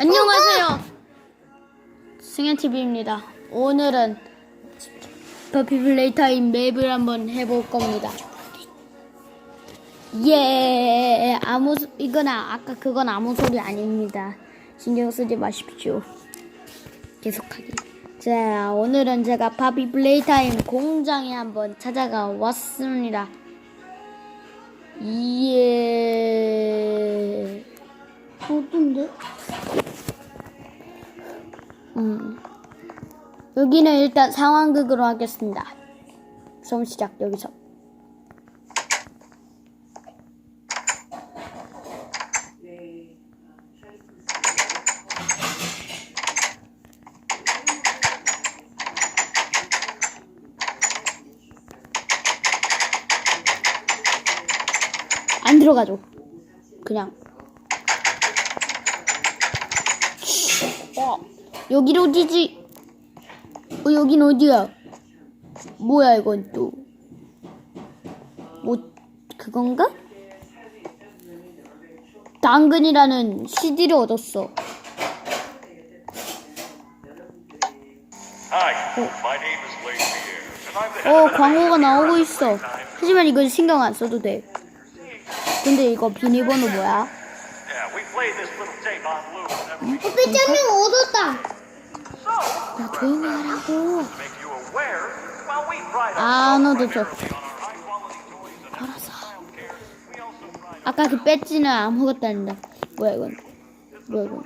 안녕하세요. 승현TV입니다. 오늘은 버피 플레이타임 맵을 한번 해볼 겁니다. 예, 아무, 소- 이건 아, 아까 그건 아무 소리 아닙니다. 신경 쓰지 마십시오. 계속하기. 자, 오늘은 제가 바비 플레이타임 공장에 한번 찾아가 왔습니다. 예. 어떤데? 음. 여기는 일단 상황극으로 하겠습니다. 처음 시작 여기서. 안 들어가죠. 그냥. 어, 여기로 오지지. 어, 여긴 어디야? 뭐야, 이건 또. 뭐, 그건가? 당근이라는 CD를 얻었어. 어, the 광고가 나오고 있어. 하지만 이건 신경 안 써도 돼. 근데 이거 비밀번호 뭐야? 배짱님 얻었다. 야, 조용히 하라고. 아, 너도 and 알았어. 아까 그 배지는 아무것도 아니다. 뭐야 이건? 뭐야 이건?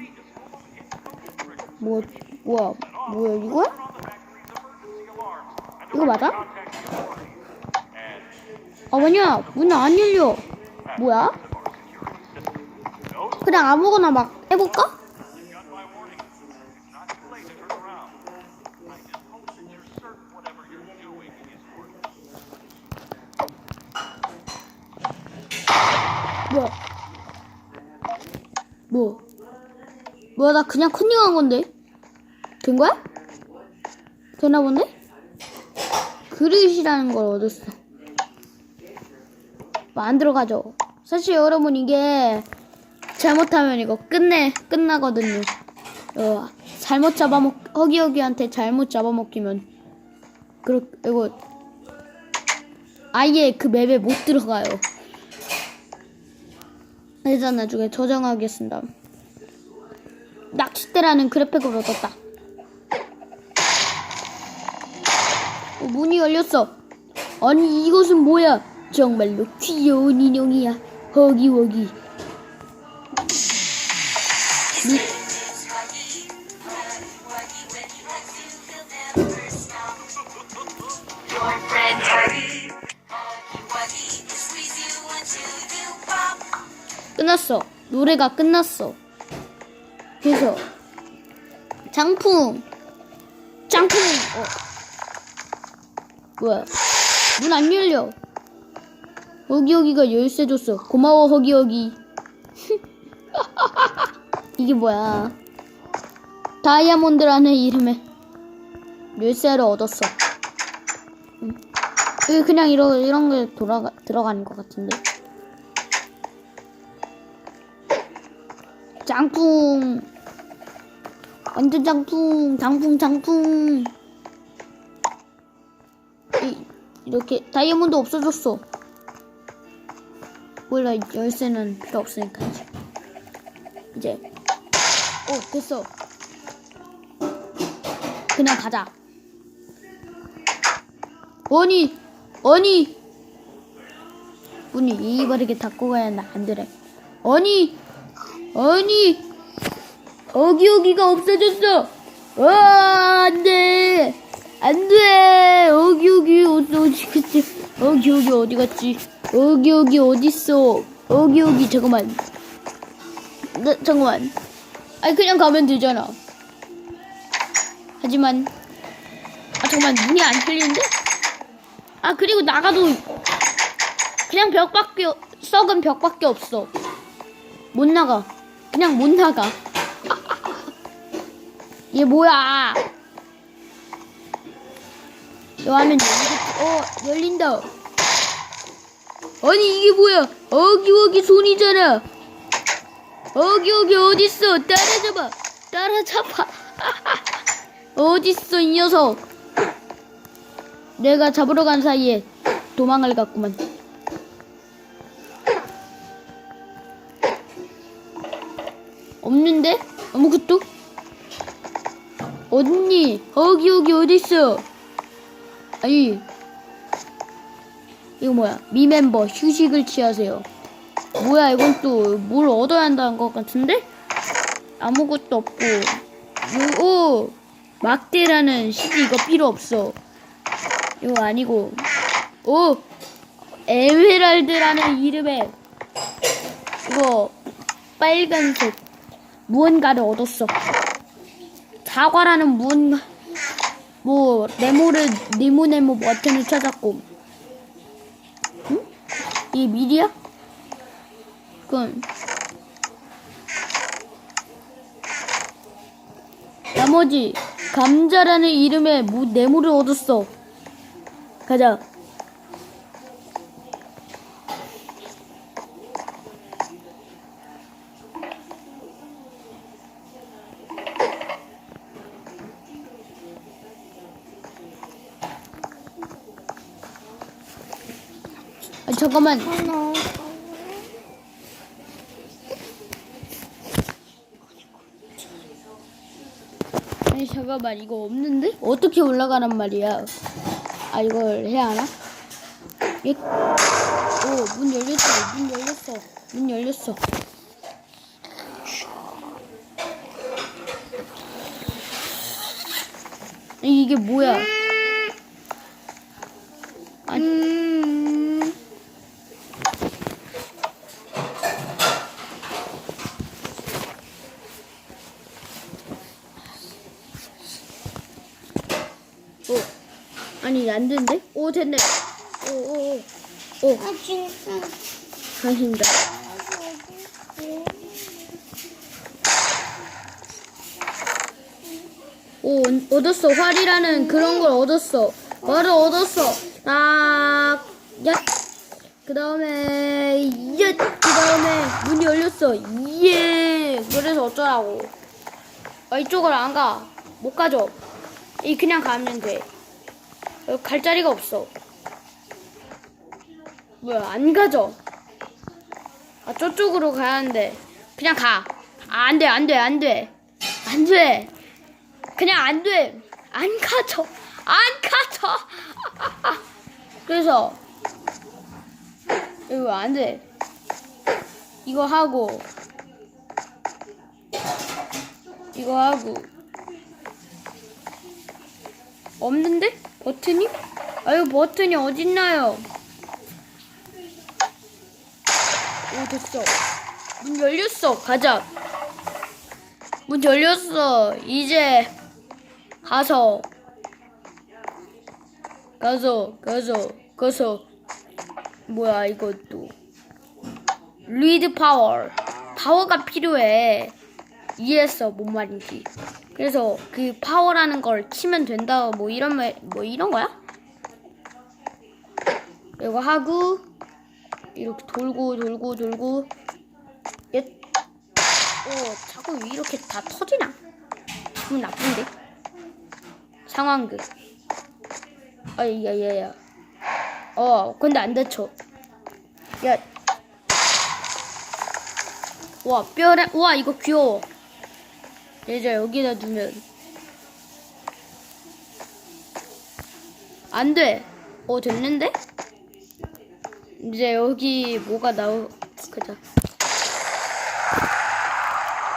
뭐 뭐야 뭐야 이거야? 이거 맞아? 아 뭐냐 문안 열려. 뭐야? 그냥 아무거나 막 해볼까? 뭐야 나 그냥 컨닝한 건데? 된 거야? 되나 본데? 그릇이라는 걸 얻었어. 뭐안 들어 가죠. 사실 여러분 이게 잘못하면 이거 끝내 끝나거든요. 어, 잘못 잡아먹 허기허기한테 잘못 잡아먹히면 그렇 이거 아예 그 맵에 못 들어가요. 일단 나중에 저장하겠습니다. 낚싯대라는 그래픽을 얻었다. 어, 문이 열렸어. 아니 이것은 뭐야? 정말로 귀여운 인형이야. 허기허기. 끝났어. 노래가 끝났어. 그래서 장풍, 장풍. 어. 뭐야? 문 안 열려. 허기허기가 열쇠 줬어. 고마워 허기허기. 이게 뭐야? 다이아몬드라는 이름의 열쇠를 얻었어. 음. 이게 그냥 이런 이런 게 돌아가 들어가는 것 같은데. 장풍 완전 장풍 장풍 장풍. 이, 이렇게 다이아몬드 없어졌어. 몰라 열쇠는 필요 없으니까 이제. 이제. 오 됐어. 그냥 가자. 아니 아니 문이 이바르게 닫고 가야 한다 안 되래 아니 아니 여기 여기가 없어졌어. 와 안돼. 안돼. 여기 여기 어디 어디 갔지 여기 어디 갔지? 여기 어디 있어? 여기 잠깐만. 나, 잠깐만. 아니 그냥 가면 되잖아. 하지만 아 잠깐만. 문이 안 풀리는데? 아 그리고 나가도 그냥 벽밖에 썩은 벽밖에 없어. 못 나가. 그냥 못 나가. 얘 뭐야? 너 하면 열리겠지. 어, 열린다. 아니, 이게 뭐야? 어기 어기 손이잖아. 여기 여기 어딨어 따라잡아 따라잡아 어딨어 이 녀석 내가 잡으러 간 사이에 도망을 갔구만 없는데 아무것도 어딨니 여기 여기 어딨어? 아니 이거 뭐야? 미멤버 휴식을 취하세요. 뭐야 이건 또 뭘 얻어야 한다는 것 같은데? 아무것도 없고. 요 막대라는 CD 이거 필요 없어. 이거 아니고. 오! 에메랄드라는 이름의 이거 빨간색 무언가를 얻었어 사과라는 무언가 뭐 네모를 네모네모 버튼을 찾았고 응? 이게 미리야? 그럼 나머지 감자라는 이름의 무, 네모를 얻었어 가자 잠깐만. 아니 잠깐만. 이거 없는데? 어떻게 올라가란 말이야? 아 이걸 해야 하나? 예? 오 문 열렸어. 문 열렸어. 문 열렸어. 이게 뭐야 아니 안 되는데? 오 됐네. 오오오. 오. 아 진짜. 가신다. 오 얻었어. 활이라는 그런 걸 얻었어. 활을 얻었어. 아 야 그 다음에 야그 다음에 문이 열렸어. 예. 그래서 어쩌라고. 아 이쪽을 안가 못 가죠. 이 그냥 가면 돼 여기 갈 자리가 없어. 뭐야 안 가죠? 아 저쪽으로 가야 하는데. 그냥 가. 아, 안 돼 안 돼 안 돼. 안 돼. 그냥 안 돼. 안 가죠. 안 가죠. 그래서 이거 안 돼? 이거 하고 이거 하고. 없는데 버튼이? 아유 버튼이 어딨나요? 오 됐어. 문 열렸어. 가자. 문 열렸어. 이제 가서. 가서 가서 가서. 뭐야 이것도. 리드 파워 파워가 필요해 이해했어 뭔 말인지 그래서 그 파워라는 걸 치면 된다 뭐 이런 말 뭐 이런 거야 이거 하고 이렇게 돌고 돌고 돌고 예. 어 자꾸 왜 이렇게 다 터지나? 기분 나쁜데? 상황극. 아야야야. 어 근데 안 다쳐. 야. 와 뼈래. 와 이거 귀여워. 이제 여기다 두면 안 돼. 어 됐는데? 이제 여기 뭐가 나오 그자.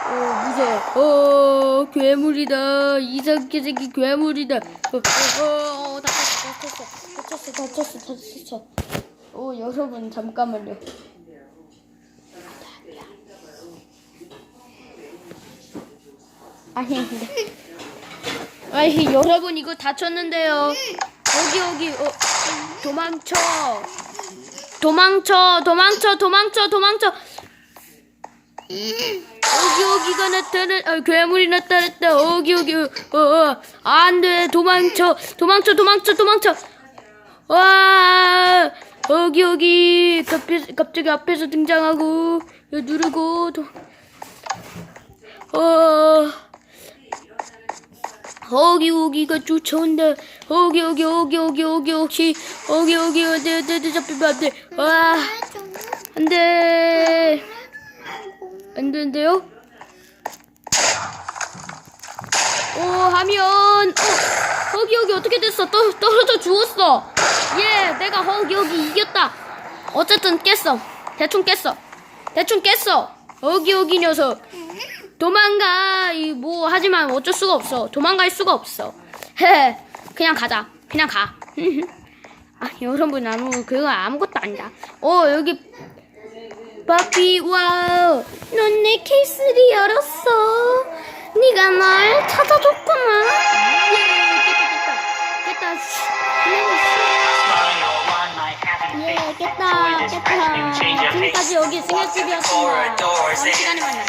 어 무서워. 어 괴물이다. 이상하게 생긴 괴물이다. 어, 어, 어, 어 다쳤어, 다쳤어, 다쳤어, 다쳤어, 다쳤어. 어 여러분 잠깐만요. 아니 아니 여러분 이거 다쳤는데요. 여기 여기 어 도망쳐. 도망쳐, 도망쳐, 도망쳐, 도망쳐. 여기 여기가 나타나, 아, 괴물이 나타났다. 여기 여기, 어, 어, 안 돼, 도망쳐, 도망쳐, 도망쳐, 도망쳐. 와, 여기 여기, 갑자기, 갑자기 앞에서 등장하고, 누르고, 도, 어, 허기 오기가 쫓아온다. 허기 오기 오기 오기 오기 혹시 허기 오기 어디 어디 어디 잡히면 안 돼. 와, 안 돼. 안 되는데요? 오, 하면, 어, 허기 여기 어떻게 됐어? 떨, 떨어져 죽었어. 예, 내가 허기 여기 이겼다. 어쨌든 깼어. 대충 깼어. 대충 깼어. 허기 여기 녀석. 도망가. 이 뭐 하지만 어쩔 수가 없어. 도망갈 수가 없어. 헤, 그냥 가자. 그냥 가. 아, 여러분 아무 그거 아무것도 아니다. 어, 여기 바비 와우 넌 내 케이스를 열었어 네가 날 찾아줬구나 예 깼다 슈. 예 깼다 깼다 지금까지 여기 승현TV였습니다 다음 시간에 만나요